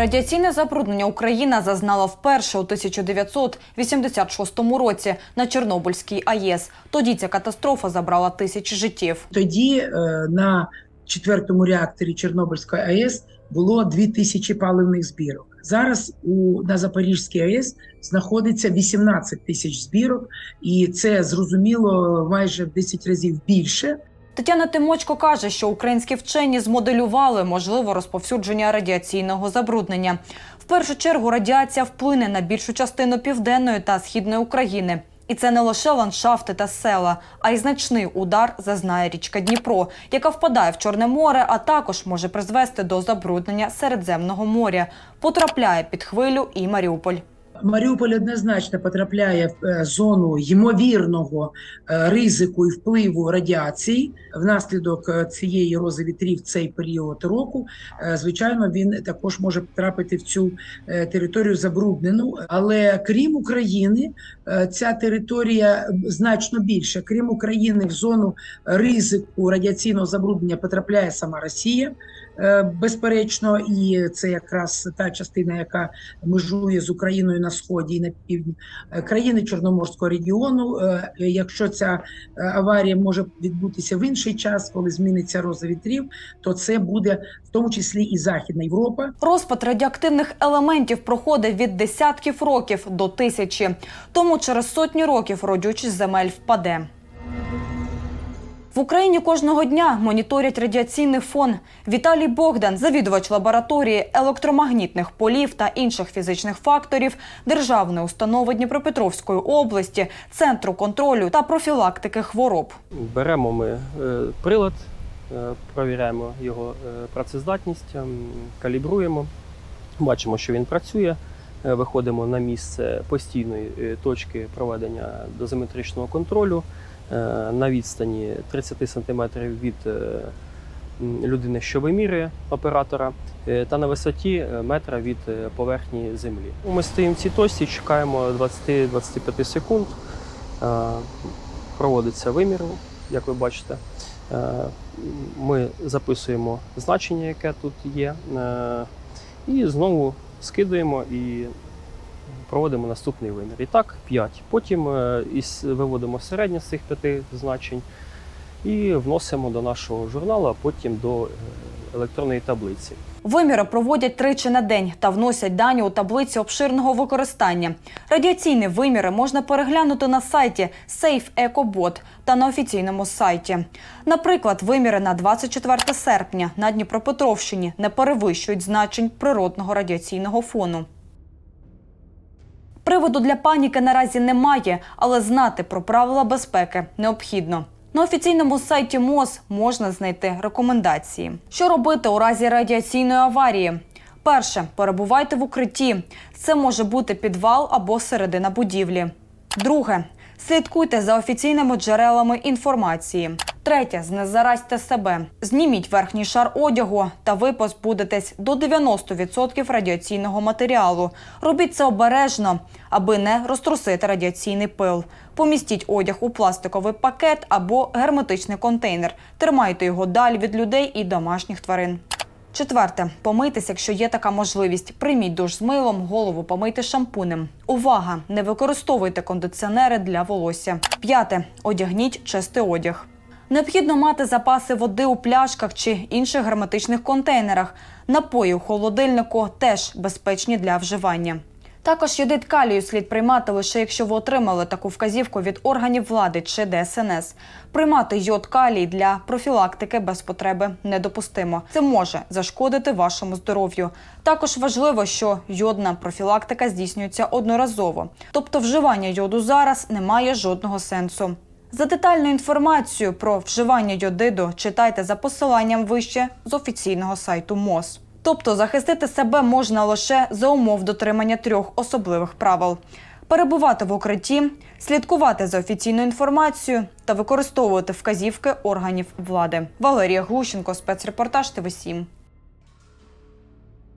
Радіаційне забруднення Україна зазнала вперше у 1986 році на Чорнобильській АЕС. Тоді ця катастрофа забрала тисячі життів. Тоді е, на четвертому реакторі Чорнобильської АЕС було 2000 паливних збірок. Зараз у на Запорізькій АЕС знаходиться 18 тисяч збірок, і це зрозуміло майже в 10 разів більше. Тетяна Тимочко каже, що українські вчені змоделювали можливе розповсюдження радіаційного забруднення. В першу чергу радіація вплине на більшу частину південної та східної України. І це не лише ландшафти та села, а й значний удар зазнає річка Дніпро, яка впадає в Чорне море, а також може призвести до забруднення Середземного моря. Потрапляє під хвилю і Маріуполь. Маріуполь однозначно потрапляє в е, зону ймовірного е, ризику і впливу радіації. Внаслідок е, цієї рози вітрів цей період року, звичайно, він також може потрапити в цю територію забруднену. Але крім України, ця територія значно більша. Крім України, в зону ризику радіаційного забруднення потрапляє сама Росія. Е, Безперечно, і це якраз та частина, яка межує з Україною на сході і на півдні Е, країни Чорноморського регіону. Е, Якщо ця аварія може відбутися в інший час, коли зміниться роза вітрів, то це буде в тому числі і Західна Європа. Розпад радіоактивних елементів проходить від десятків років до тисячі. Тому через сотні років родючість земель впаде. В Україні кожного дня моніторять радіаційний фон. Віталій Богдан, завідувач лабораторії електромагнітних полів та інших фізичних факторів Державної установи Дніпропетровської області, Центру контролю та профілактики хвороб. Беремо ми е, прилад, е, провіряємо його е, працездатність, калібруємо, бачимо, що він працює. Виходимо на місце постійної точки проведення дозиметричного контролю на відстані 30 см від е, людини, що вимірює оператора, е, та на висоті е, метра від е, поверхні землі. Ми стоїмо в цій точці, чекаємо 20-25 секунд. Е, Проводиться вимір, як ви бачите. Е, Ми записуємо значення, яке тут є, е, і знову скидуємо і проводимо наступний вимір. І так, 5. Потім е, із- виводимо середнє з цих п'яти значень і вносимо до нашого журналу, а потім до е, електронної таблиці. Виміри проводять тричі на день та вносять дані у таблиці обширного використання. Радіаційні виміри можна переглянути на сайті Safe EcoBot та на офіційному сайті. Наприклад, виміри на 24 серпня на Дніпропетровщині не перевищують значень природного радіаційного фону. Приводу для паніки наразі немає, але знати про правила безпеки необхідно. На офіційному сайті МОЗ можна знайти рекомендації. Що робити у разі радіаційної аварії? Перше, перебувайте в укритті. Це може бути підвал або середина будівлі. Друге, слідкуйте за офіційними джерелами інформації. Третє, знезаразьте себе. Зніміть верхній шар одягу, та ви позбудетесь до 90% радіаційного матеріалу. Робіть це обережно, аби не розтрусити радіаційний пил. Помістіть одяг у пластиковий пакет або герметичний контейнер. Тримайте його далі від людей і домашніх тварин. Четверте, помийтесь, якщо є така можливість. Прийміть душ з милом, голову помийте шампунем. Увага! Не використовуйте кондиціонери для волосся. П'яте. Одягніть чистий одяг. Необхідно мати запаси води у пляшках чи інших герметичних контейнерах. Напої у холодильнику теж безпечні для вживання. Також йодит калію слід приймати лише якщо ви отримали таку вказівку від органів влади чи ДСНС. Приймати йод калій для профілактики без потреби недопустимо. Це може зашкодити вашому здоров'ю. Також важливо, що йодна профілактика здійснюється одноразово, тобто вживання йоду зараз не має жодного сенсу. За детальну інформацію про вживання йодиду читайте за посиланням вище з офіційного сайту МОЗ. Тобто захистити себе можна лише за умов дотримання трьох особливих правил: перебувати в укритті, слідкувати за офіційною інформацією та використовувати вказівки органів влади. Валерія Глущенко, спецрепортаж ТВ 7